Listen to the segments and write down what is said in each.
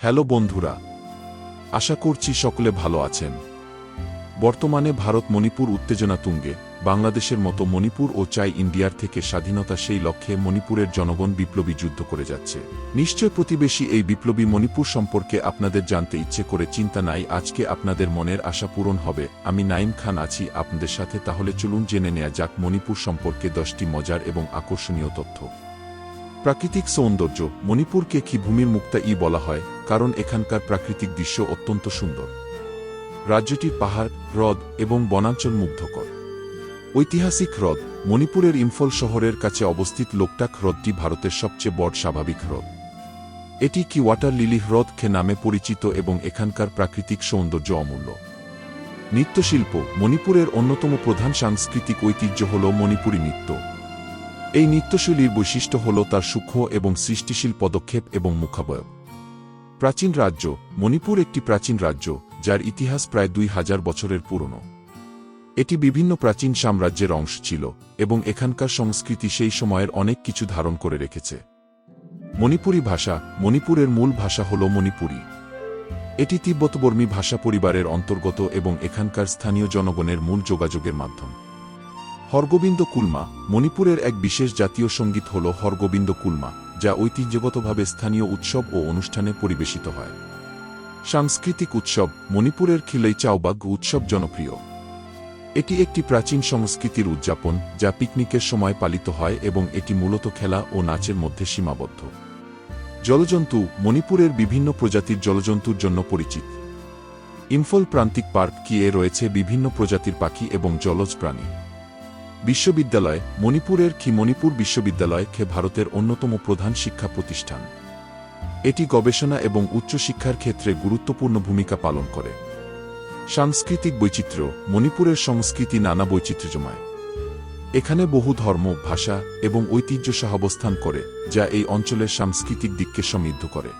Hello বন্ধুরা, আশা করছি সকলে ভালো আছেন। বর্তমানে ভারত মণিপুর উত্তেজনা তুঙ্গে, বাংলাদেশের মতো মণিপুর ও চাই ইন্ডিয়ার থেকে স্বাধীনতা সেই লক্ষ্যে মণিপুরের জনগণ বিপ্লবী যুদ্ধ করে যাচ্ছে। নিশ্চয় প্রতিবেশী এই বিপ্লবী মণিপুর সম্পর্কে আপনাদের জানতে ইচ্ছে করে চিন্তা নাই, আজকে আপনাদের মনের আশা পূরণ হবে। আমি নাইম খান আছি আপনাদের সাথে, তাহলে চলুন জেনে নেয়া যাক মণিপুর সম্পর্কে দশটি মজার এবং আকর্ষণীয় তথ্য। প্রাকৃতিক সৌন্দর্য, মণিপুরকে কি ভূমির মুক্তা ই বলা হয়, কারণ এখানকার প্রাকৃতিক দৃশ্য অত্যন্ত সুন্দর। রাজ্যটির পাহাড়, হ্রদ এবং বনাঞ্চল মুগ্ধকর। ঐতিহাসিক হ্রদ, মণিপুরের ইম্ফল শহরের কাছে অবস্থিত লোকটাক হ্রদটি ভারতের সবচেয়ে বড় স্বাভাবিক হ্রদ। এটি কি ওয়াটার লিলি হ্রদ খে নামে পরিচিত এবং এখানকার প্রাকৃতিক সৌন্দর্য অমূল্য? নৃত্যশিল্প, মণিপুরের অন্যতম প্রধান সাংস্কৃতিক ঐতিহ্য হল মণিপুরী নৃত্য। এই নৃত্যশৈলীর বৈশিষ্ট্য হল তার সূক্ষ্ম এবং সৃষ্টিশীল পদক্ষেপ এবং মুখাবয়ব প্রাচীন রাজ্য, মণিপুর একটি প্রাচীন রাজ্য, যার ইতিহাস প্রায় দুই হাজার বছরের পুরনো। এটি বিভিন্ন প্রাচীন সাম্রাজ্যের অংশ ছিল এবং এখানকার সংস্কৃতি সেই সময়ের অনেক কিছু ধারণ করে রেখেছে। মণিপুরী ভাষা, মণিপুরের মূল ভাষা হল মণিপুরী। এটি তিব্বতবর্মী ভাষা পরিবারের অন্তর্গত এবং এখানকার স্থানীয় জনগণের মূল যোগাযোগের মাধ্যম। হরগোবিন্দ কুলমা মণিপুরের এক বিশেষ জাতীয় সংগীত হল হরগোবিন্দ কুলমা, যা ঐতিহ্যগতভাবে স্থানীয় উৎসব ও অনুষ্ঠানে পরিবেশিত হয়। সাংস্কৃতিক উৎসব মণিপুরের খিলই চাওবাগ উৎসব জনপ্রিয়। এটি একটি প্রাচীন সংস্কৃতির উদযাপন, যা পিকনিকের সময় পালিত হয় এবং এটি মূলত খেলা ও নাচের মধ্যে সীমাবদ্ধ। জলজন্তু মণিপুরের বিভিন্ন প্রজাতির জলজন্তুর জন্য পরিচিত। ইম্ফল প্রান্তিক পার্ক কি এ রয়েছে বিভিন্ন প্রজাতির পাখি এবং জলজ প্রাণী। বিশ্ববিদ্যালয় মণিপুরের কি মণিপুর বিশ্ববিদ্যালয় খে ভারতের অন্যতম প্রধান শিক্ষা প্রতিষ্ঠান। এটি গবেষণা এবং উচ্চশিক্ষার ক্ষেত্রে গুরুত্বপূর্ণ ভূমিকা পালন করে। সাংস্কৃতিক বৈচিত্র্য মণিপুরের সংস্কৃতি নানা বৈচিত্র্যময়। এখানে বহু ধর্ম, ভাষা এবং ঐতিহ্য সহাবস্থান করে, যা এই অঞ্চলের সাংস্কৃতিক দিককে সমৃদ্ধ করে।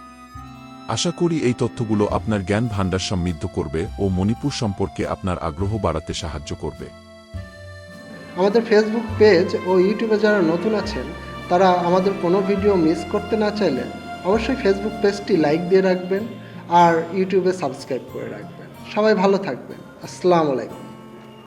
আশা করি এই তথ্যগুলো আপনার জ্ঞান ভাণ্ডার সমৃদ্ধ করবে ও মণিপুর সম্পর্কে আপনার আগ্রহ বাড়াতে সাহায্য করবে। আমাদের ফেসবুক পেজ ও ইউটিউবে যারা নতুন আছেন, তারা আমাদের কোনো ভিডিও মিস করতে না চাইলে অবশ্যই ফেসবুক পেজটি লাইক দিয়ে রাখবেন আর ইউটিউবে সাবস্ক্রাইব করে রাখবেন। সবাই ভালো থাকবেন। আসসালামু আলাইকুম।